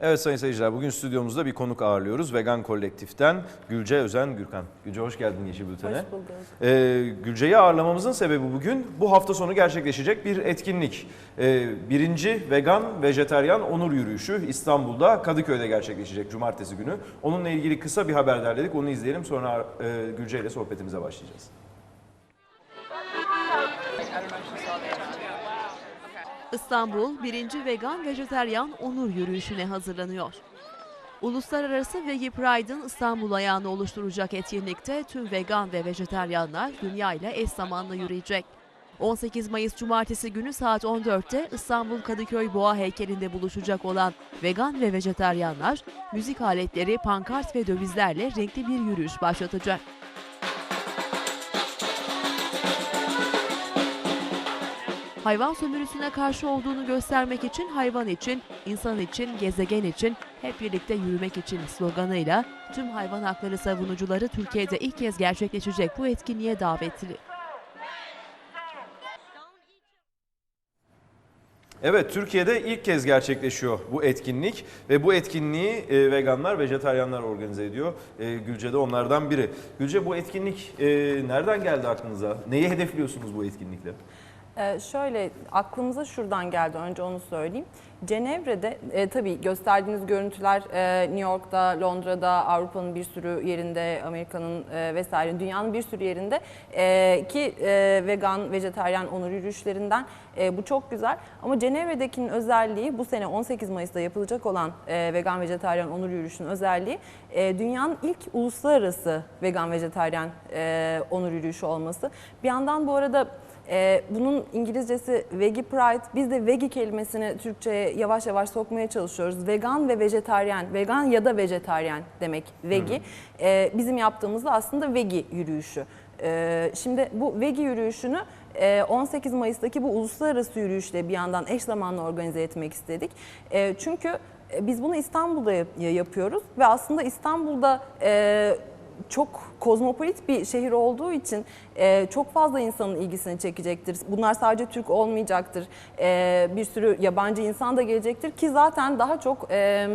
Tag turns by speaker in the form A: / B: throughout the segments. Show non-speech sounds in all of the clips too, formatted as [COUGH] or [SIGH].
A: Evet sayın seyirciler bugün stüdyomuzda bir konuk ağırlıyoruz. Vegan Kolektif'ten Gülce Özen Gürkan. Gülce hoş geldin Yeşil Bülten'e.
B: Hoş bulduk.
A: Ee, Gülce'yi ağırlamamızın sebebi bugün bu hafta sonu gerçekleşecek bir etkinlik. Ee, birinci vegan vejeteryan onur yürüyüşü İstanbul'da Kadıköy'de gerçekleşecek cumartesi günü. Onunla ilgili kısa bir haber derledik onu izleyelim sonra e, Gülce ile sohbetimize başlayacağız.
C: İstanbul 1. Vegan Vejeteryan Onur Yürüyüşü'ne hazırlanıyor. Uluslararası Vegi Pride'ın İstanbul ayağını oluşturacak etkinlikte tüm vegan ve vejeteryanlar dünya ile eş zamanlı yürüyecek. 18 Mayıs Cumartesi günü saat 14'te İstanbul Kadıköy Boğa heykelinde buluşacak olan vegan ve vejeteryanlar müzik aletleri, pankart ve dövizlerle renkli bir yürüyüş başlatacak. Hayvan sömürüsüne karşı olduğunu göstermek için hayvan için, insan için, gezegen için, hep birlikte yürümek için sloganıyla tüm hayvan hakları savunucuları Türkiye'de ilk kez gerçekleşecek bu etkinliğe davetli.
A: Evet Türkiye'de ilk kez gerçekleşiyor bu etkinlik ve bu etkinliği e, veganlar, vejetaryenler organize ediyor. E, Gülce de onlardan biri. Gülce bu etkinlik e, nereden geldi aklınıza? Neyi hedefliyorsunuz bu etkinlikle?
B: Ee, şöyle aklımıza şuradan geldi önce onu söyleyeyim. Cenevre'de e, tabii gösterdiğiniz görüntüler e, New York'ta, Londra'da, Avrupa'nın bir sürü yerinde, Amerika'nın e, vesaire dünyanın bir sürü yerinde e, ki e, vegan, vejetaryen onur yürüyüşlerinden e, bu çok güzel. Ama Cenevre'dekinin özelliği bu sene 18 Mayıs'ta yapılacak olan e, vegan, vejetaryen onur yürüyüşünün özelliği e, dünyanın ilk uluslararası vegan, vejetaryen e, onur yürüyüşü olması. Bir yandan bu arada ee, bunun İngilizcesi Vegi Pride. Biz de Vegi kelimesini Türkçe'ye yavaş yavaş sokmaya çalışıyoruz. Vegan ve vejetaryen, vegan ya da vejetaryen demek Vegi. Ee, bizim yaptığımızda aslında Vegi yürüyüşü. Ee, şimdi bu Vegi yürüyüşünü e, 18 Mayıs'taki bu uluslararası yürüyüşle bir yandan eş zamanlı organize etmek istedik. E, çünkü e, biz bunu İstanbul'da yap- yapıyoruz ve aslında İstanbul'da e, çok kozmopolit bir şehir olduğu için e, çok fazla insanın ilgisini çekecektir. Bunlar sadece Türk olmayacaktır. E, bir sürü yabancı insan da gelecektir ki zaten daha çok e,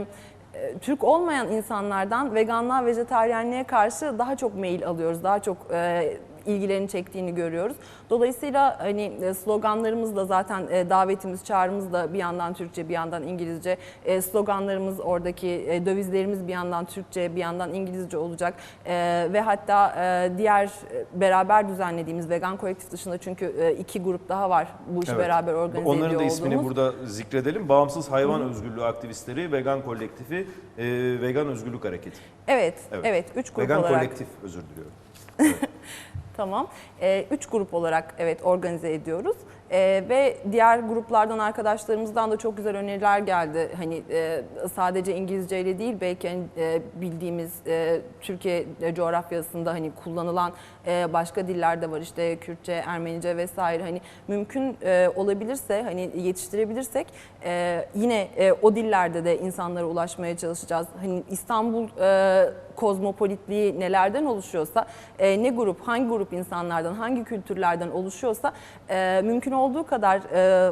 B: e, Türk olmayan insanlardan veganlığa, vejetaryenliğe karşı daha çok mail alıyoruz. Daha çok e, ilgilerini çektiğini görüyoruz. Dolayısıyla hani e, sloganlarımız da zaten e, davetimiz, çağrımız da bir yandan Türkçe, bir yandan İngilizce. E, Sloganlarımız oradaki dövizlerimiz bir yandan Türkçe, bir yandan İngilizce olacak. Ve hatta diğer beraber düzenlediğimiz vegan kolektif dışında çünkü iki grup daha var bu işi
A: Evet.
B: beraber organize
A: Onların
B: ediyor
A: da ismini
B: olduğumuz.
A: burada zikredelim. Bağımsız Hayvan Özgürlüğü Aktivistleri, Vegan Kolektifi, Vegan Özgürlük Hareketi.
B: Evet,
A: Evet.
B: evet, üç grup
A: Vegan
B: olarak.
A: Kolektif özür diliyorum. [LAUGHS]
B: Tamam. Ee, üç grup olarak evet organize ediyoruz. Ee, ve diğer gruplardan arkadaşlarımızdan da çok güzel öneriler geldi. Hani e, sadece İngilizce ile değil belki hani, e, bildiğimiz e, Türkiye coğrafyasında hani kullanılan e, başka diller de var. İşte Kürtçe, Ermenice vesaire. Hani mümkün e, olabilirse hani yetiştirebilirsek e, yine e, o dillerde de insanlara ulaşmaya çalışacağız. Hani İstanbul e, kozmopolitliği nelerden oluşuyorsa, e, ne grup, hangi grup insanlardan, hangi kültürlerden oluşuyorsa e, mümkün olduğu kadar e,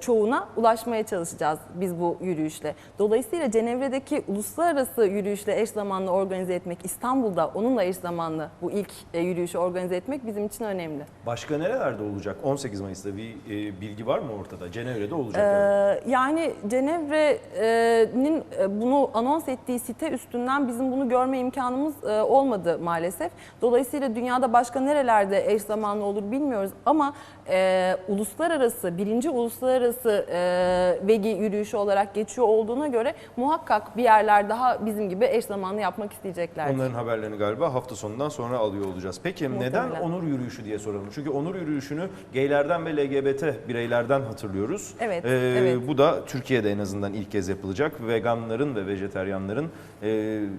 B: çoğuna ulaşmaya çalışacağız biz bu yürüyüşle. Dolayısıyla Cenevre'deki uluslararası yürüyüşle eş zamanlı organize etmek, İstanbul'da onunla eş zamanlı bu ilk e, yürüyüşü organize etmek bizim için önemli.
A: Başka nerelerde olacak? 18 Mayıs'ta bir e, bilgi var mı ortada? Cenevre'de olacak.
B: Ee, yani Cenevre'nin e, bunu anons ettiği site üstünden bizim bunu görme imkanımız e, olmadı maalesef. Dolayısıyla dünyada başka nerelerde eş zamanlı olur bilmiyoruz ama e, uluslararası, birinci uluslararası e, vegi yürüyüşü olarak geçiyor olduğuna göre muhakkak bir yerler daha bizim gibi eş zamanlı yapmak isteyecekler.
A: Onların haberlerini galiba hafta sonundan sonra alıyor olacağız. Peki
B: Muhtemelen.
A: neden onur yürüyüşü diye soralım. Çünkü onur yürüyüşünü gaylerden ve LGBT bireylerden hatırlıyoruz.
B: Evet,
A: Ee,
B: evet.
A: Bu da Türkiye'de en azından ilk kez yapılacak. Veganların ve vejeteryanların, e,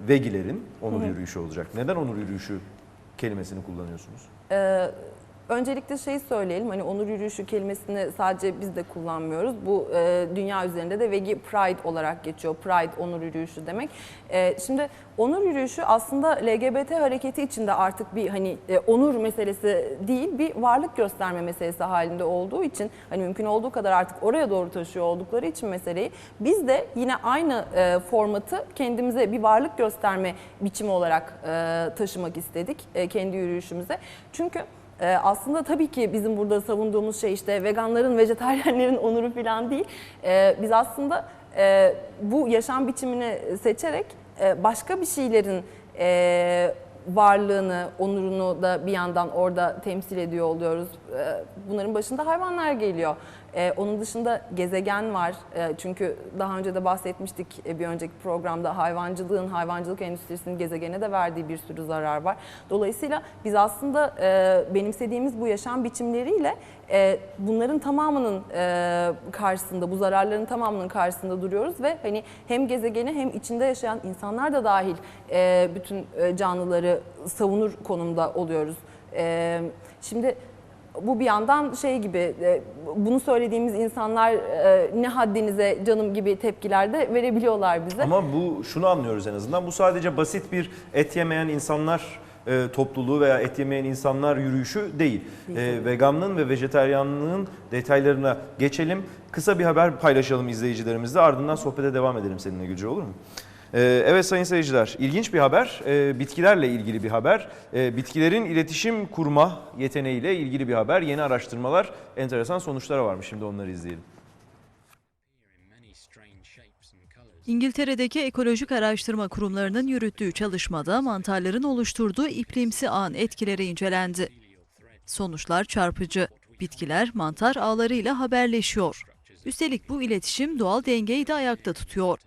A: vegilerin onur yürüyüşü olacak. Neden onur yürüyüşü kelimesini kullanıyorsunuz?
B: Ee, Öncelikle şeyi söyleyelim hani onur yürüyüşü kelimesini sadece biz de kullanmıyoruz. Bu e, dünya üzerinde de Vegi Pride olarak geçiyor. Pride onur yürüyüşü demek. E, şimdi onur yürüyüşü aslında LGBT hareketi içinde artık bir hani e, onur meselesi değil bir varlık gösterme meselesi halinde olduğu için hani mümkün olduğu kadar artık oraya doğru taşıyor oldukları için meseleyi biz de yine aynı e, formatı kendimize bir varlık gösterme biçimi olarak e, taşımak istedik e, kendi yürüyüşümüze. Çünkü ee, aslında tabii ki bizim burada savunduğumuz şey işte veganların, vejetaryenlerin [LAUGHS] onuru falan değil. Ee, biz aslında e, bu yaşam biçimini seçerek e, başka bir şeylerin e, varlığını, onurunu da bir yandan orada temsil ediyor oluyoruz. Ee, bunların başında hayvanlar geliyor. Ee, onun dışında gezegen var. Ee, çünkü daha önce de bahsetmiştik e, bir önceki programda hayvancılığın, hayvancılık endüstrisinin gezegene de verdiği bir sürü zarar var. Dolayısıyla biz aslında e, benimsediğimiz bu yaşam biçimleriyle e, bunların tamamının karşısında, bu zararların tamamının karşısında duruyoruz ve hani hem gezegeni hem içinde yaşayan insanlar da dahil bütün canlıları savunur konumda oluyoruz. E, şimdi bu bir yandan şey gibi e, bunu söylediğimiz insanlar e, ne haddinize canım gibi tepkiler de verebiliyorlar bize.
A: Ama bu şunu anlıyoruz en azından. Bu sadece basit bir et yemeyen insanlar e, topluluğu veya et yemeyen insanlar yürüyüşü değil. E, veganlığın ve vejeteryanlığın detaylarına geçelim. Kısa bir haber paylaşalım izleyicilerimizle. Ardından sohbete devam edelim seninle Gülce olur mu? E, evet sayın seyirciler, ilginç bir haber. E, bitkilerle ilgili bir haber. E, bitkilerin iletişim kurma yeteneğiyle ilgili bir haber. Yeni araştırmalar enteresan sonuçlara varmış. Şimdi onları izleyelim.
D: İngiltere'deki ekolojik araştırma kurumlarının yürüttüğü çalışmada mantarların oluşturduğu iklimsi ağın etkileri incelendi. Sonuçlar çarpıcı. Bitkiler mantar ağlarıyla haberleşiyor. Üstelik bu iletişim doğal dengeyi de ayakta tutuyor.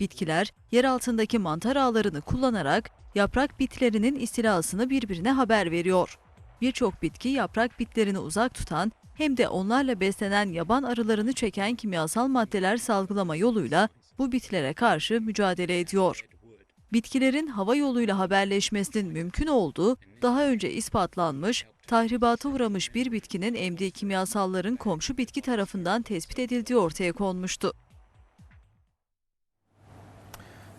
D: Bitkiler yer altındaki mantar ağlarını kullanarak yaprak bitlerinin istilasını birbirine haber veriyor. Birçok bitki yaprak bitlerini uzak tutan hem de onlarla beslenen yaban arılarını çeken kimyasal maddeler salgılama yoluyla bu bitlere karşı mücadele ediyor. Bitkilerin hava yoluyla haberleşmesinin mümkün olduğu daha önce ispatlanmış, tahribata uğramış bir bitkinin emdiği kimyasalların komşu bitki tarafından tespit edildiği ortaya konmuştu.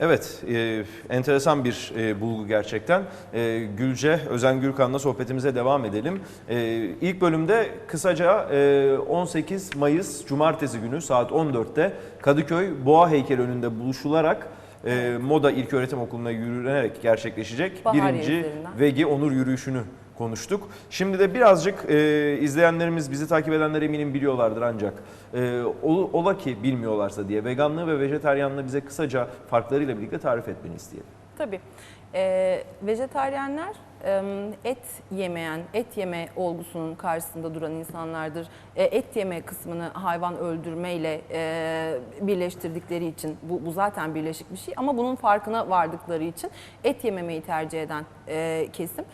A: Evet, e, enteresan bir e, bulgu gerçekten. E, Gülce, Özen Gürkan'la sohbetimize devam edelim. E, ilk bölümde kısaca e, 18 Mayıs Cumartesi günü saat 14'te Kadıköy Boğa Heykeli önünde buluşularak e, Moda İlköğretim Okulu'na yürünerek gerçekleşecek
B: Bahar
A: birinci. Vegi Onur Yürüyüşü'nü konuştuk. Şimdi de birazcık e, izleyenlerimiz, bizi takip edenler eminim biliyorlardır ancak e, ol- ola ki bilmiyorlarsa diye veganlığı ve vejeteryanlığı bize kısaca farklarıyla birlikte tarif etmeni isteyelim.
B: Tabii. Vejetaryenler em, et yemeyen, et yeme olgusunun karşısında duran insanlardır. E, et yeme kısmını hayvan öldürmeyle e, birleştirdikleri için, bu, bu zaten birleşik bir şey ama bunun farkına vardıkları için et yememeyi tercih eden e, kesim.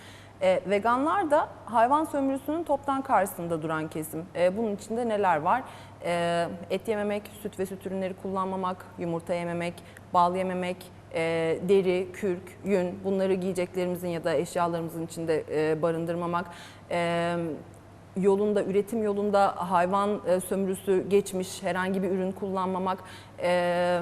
B: E, veganlar da hayvan sömürüsünün toptan karşısında duran kesim. E, bunun içinde neler var? E, et yememek, süt ve süt ürünleri kullanmamak, yumurta yememek, bal yememek, e, deri, kürk, yün bunları giyeceklerimizin ya da eşyalarımızın içinde e, barındırmamak. E, yolunda, üretim yolunda hayvan e, sömürüsü geçmiş herhangi bir ürün kullanmamak. E,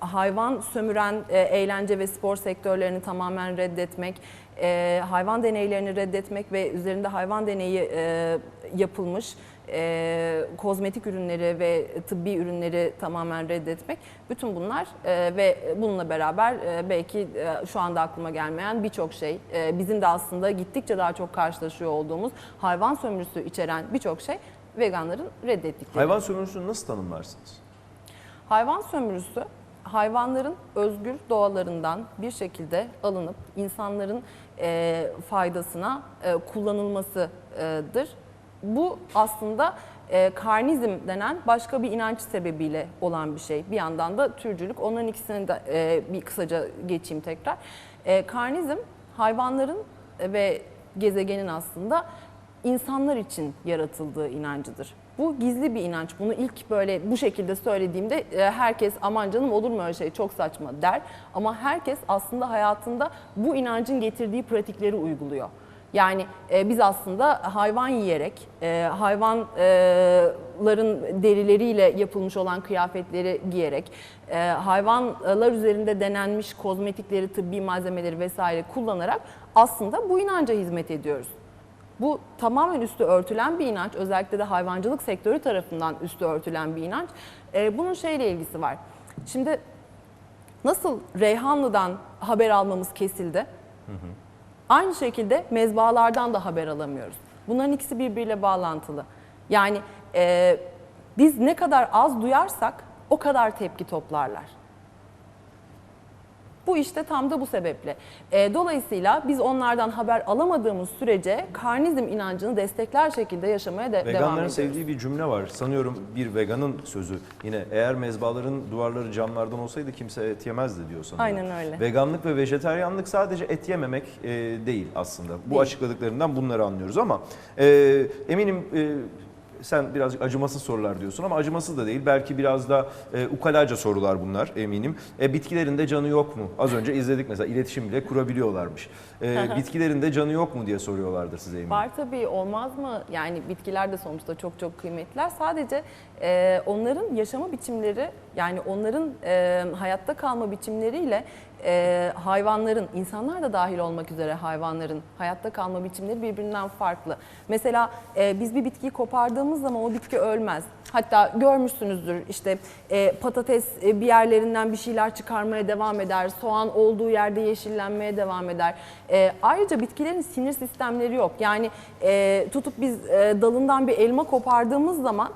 B: hayvan sömüren e, eğlence ve spor sektörlerini tamamen reddetmek, e, hayvan deneylerini reddetmek ve üzerinde hayvan deneyi e, yapılmış e, kozmetik ürünleri ve tıbbi ürünleri tamamen reddetmek. Bütün bunlar e, ve bununla beraber e, belki e, şu anda aklıma gelmeyen birçok şey e, bizim de aslında gittikçe daha çok karşılaşıyor olduğumuz hayvan sömürüsü içeren birçok şey veganların reddettikleri.
A: Hayvan sömürüsünü nasıl tanımlarsınız?
B: Hayvan sömürüsü hayvanların özgür doğalarından bir şekilde alınıp insanların e, faydasına e, kullanılmasıdır. Bu aslında e, karnizm denen başka bir inanç sebebiyle olan bir şey. Bir yandan da türcülük. Onların ikisini de e, bir kısaca geçeyim tekrar. E, karnizm hayvanların ve gezegenin aslında insanlar için yaratıldığı inancıdır. Bu gizli bir inanç. Bunu ilk böyle bu şekilde söylediğimde e, herkes aman canım olur mu öyle şey çok saçma der. Ama herkes aslında hayatında bu inancın getirdiği pratikleri uyguluyor. Yani e, biz aslında hayvan yiyerek, e, hayvanların derileriyle yapılmış olan kıyafetleri giyerek, e, hayvanlar üzerinde denenmiş kozmetikleri, tıbbi malzemeleri vesaire kullanarak aslında bu inanca hizmet ediyoruz. Bu tamamen üstü örtülen bir inanç. Özellikle de hayvancılık sektörü tarafından üstü örtülen bir inanç. Ee, bunun şeyle ilgisi var. Şimdi nasıl Reyhanlı'dan haber almamız kesildi? Aynı şekilde mezbahalardan da haber alamıyoruz. Bunların ikisi birbiriyle bağlantılı. Yani e, biz ne kadar az duyarsak o kadar tepki toplarlar. Bu işte tam da bu sebeple. E, dolayısıyla biz onlardan haber alamadığımız sürece karnizm inancını destekler şekilde yaşamaya de devam
A: Veganların
B: ediyoruz.
A: sevdiği bir cümle var. Sanıyorum bir veganın sözü. Yine eğer mezbaların duvarları camlardan olsaydı kimse et yemezdi diyor sanıyorum.
B: Aynen öyle.
A: Veganlık ve vejeteryanlık sadece et yememek e, değil aslında. Bu
B: Değil.
A: açıkladıklarından bunları anlıyoruz ama e, eminim e, sen birazcık acımasız sorular diyorsun ama acımasız da değil. Belki biraz da e, ukalaca sorular bunlar eminim. E, bitkilerin de canı yok mu? Az önce izledik mesela iletişim bile kurabiliyorlarmış. E, bitkilerin de canı yok mu diye soruyorlardır size eminim.
B: Var tabii olmaz mı? Yani bitkiler de sonuçta çok çok kıymetliler. Sadece e, onların yaşama biçimleri yani onların e, hayatta kalma biçimleriyle e, hayvanların, insanlar da dahil olmak üzere hayvanların hayatta kalma biçimleri birbirinden farklı. Mesela e, biz bir bitkiyi kopardığımız zaman o bitki ölmez. Hatta görmüşsünüzdür işte e, patates e, bir yerlerinden bir şeyler çıkarmaya devam eder. Soğan olduğu yerde yeşillenmeye devam eder. E, ayrıca bitkilerin sinir sistemleri yok. Yani e, tutup biz e, dalından bir elma kopardığımız zaman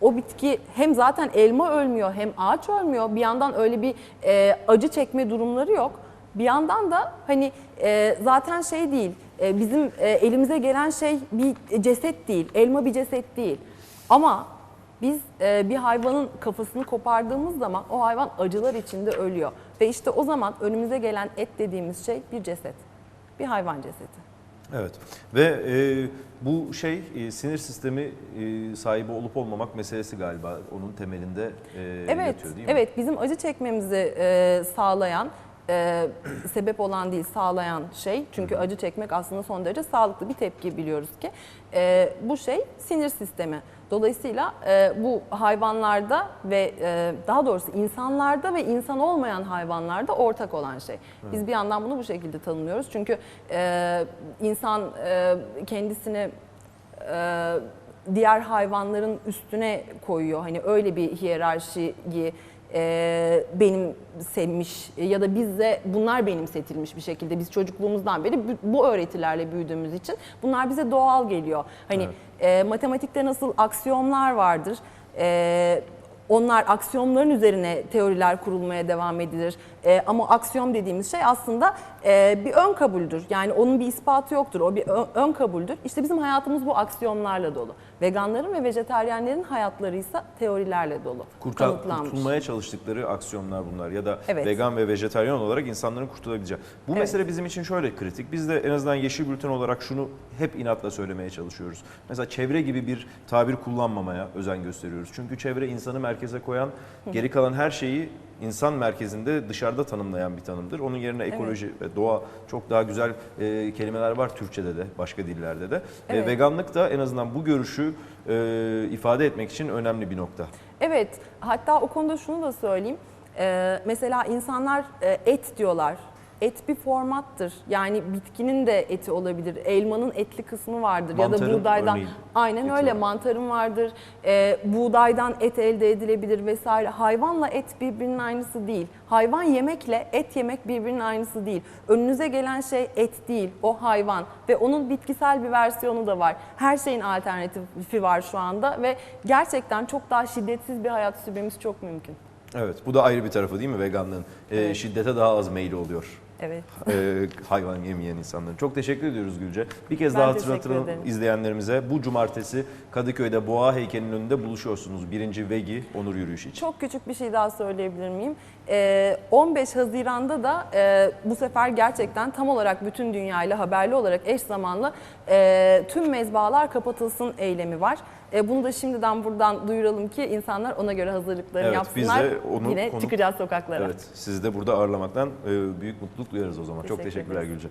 B: o bitki hem zaten elma ölmüyor hem ağaç ölmüyor. Bir yandan öyle bir e, acı çekme durumları yok. Bir yandan da hani e, zaten şey değil, e, bizim e, elimize gelen şey bir ceset değil, elma bir ceset değil. Ama biz e, bir hayvanın kafasını kopardığımız zaman o hayvan acılar içinde ölüyor. Ve işte o zaman önümüze gelen et dediğimiz şey bir ceset, bir hayvan cesedi.
A: Evet ve e, bu şey e, sinir sistemi e, sahibi olup olmamak meselesi galiba onun temelinde e,
B: Evet,
A: yatıyor değil mi?
B: evet bizim acı çekmemizi e, sağlayan, e, sebep olan değil sağlayan şey. Çünkü acı çekmek aslında son derece sağlıklı bir tepki biliyoruz ki. E, bu şey sinir sistemi. Dolayısıyla e, bu hayvanlarda ve e, daha doğrusu insanlarda ve insan olmayan hayvanlarda ortak olan şey. Biz bir yandan bunu bu şekilde tanımlıyoruz. Çünkü e, insan e, kendisini e, diğer hayvanların üstüne koyuyor. Hani öyle bir hiyerarşiyi e, benimsemiş ya da bizde bunlar benimsetilmiş bir şekilde. Biz çocukluğumuzdan beri bu- öğretilerle büyüdüğümüz için bunlar bize doğal geliyor. Hani e, matematikte nasıl aksiyomlar vardır. E, onlar aksiyomların üzerine teoriler kurulmaya devam edilir. Ee, ama aksiyom dediğimiz şey aslında e, bir ön kabuldür. Yani onun bir ispatı yoktur. O bir ön, ön kabuldür. İşte bizim hayatımız bu aksiyomlarla dolu. Veganların ve vejeteryenlerin hayatları ise teorilerle dolu.
A: Kurtar- kurtulmaya çalıştıkları aksiyonlar bunlar ya da
B: Evet.
A: vegan ve vejetaryen olarak insanların kurtulabileceği. Bu
B: Evet.
A: mesele bizim için şöyle kritik. Biz de en azından Yeşil Bülten olarak şunu hep inatla söylemeye çalışıyoruz. Mesela çevre gibi bir tabir kullanmamaya özen gösteriyoruz. Çünkü çevre insanı merkeze koyan, geri kalan her şeyi insan merkezinde dışarıda tanımlayan bir tanımdır. Onun yerine ekoloji ve doğa çok daha güzel e, kelimeler var Türkçe'de de, başka dillerde de. Ve
B: Evet.
A: veganlık da en azından bu görüşü e, ifade etmek için önemli bir nokta.
B: Evet, hatta o konuda şunu da söyleyeyim. Ee, mesela insanlar e, et diyorlar. Et bir formattır. Yani bitkinin de eti olabilir. Elmanın etli kısmı vardır ya
A: Mantarın
B: da buğdaydan.
A: örneğin
B: Aynen
A: eti
B: öyle.
A: var.
B: Mantarın vardır. Ee, buğdaydan et elde edilebilir vesaire. Hayvanla et birbirinin aynısı değil. Hayvan yemekle et yemek birbirinin aynısı değil. Önünüze gelen şey et değil, o hayvan ve onun bitkisel bir versiyonu da var. Her şeyin alternatifi var şu anda ve gerçekten çok daha şiddetsiz bir hayat sürmemiz çok mümkün.
A: Evet, bu da ayrı bir tarafı değil mi veganlığın? Ee,
B: Evet.
A: Şiddete daha az meyli oluyor
B: Evet.
A: hayvan yemeyen insanların. Çok teşekkür ediyoruz Gülce. Bir kez
B: Ben
A: daha hatırlatalım izleyenlerimize. Bu cumartesi Kadıköy'de Boğa heykelinin önünde buluşuyorsunuz. Birinci Vegi onur yürüyüşü için.
B: Çok küçük bir şey daha söyleyebilir miyim? Ee, 15 Haziran'da da e, bu sefer gerçekten tam olarak bütün dünyayla haberli olarak eş zamanlı e, tüm mezbahalar kapatılsın eylemi var. E, bunu da şimdiden buradan duyuralım ki insanlar ona göre hazırlıklarını
A: Evet, biz
B: yapsınlar.
A: de onu
B: Yine
A: konu-
B: çıkacağız sokaklara.
A: Evet, sizi de burada ağırlamaktan e, büyük mutluluk duyarız o zaman. Çok
B: Teşekkür
A: teşekkürler
B: ederiz.
A: Gülce.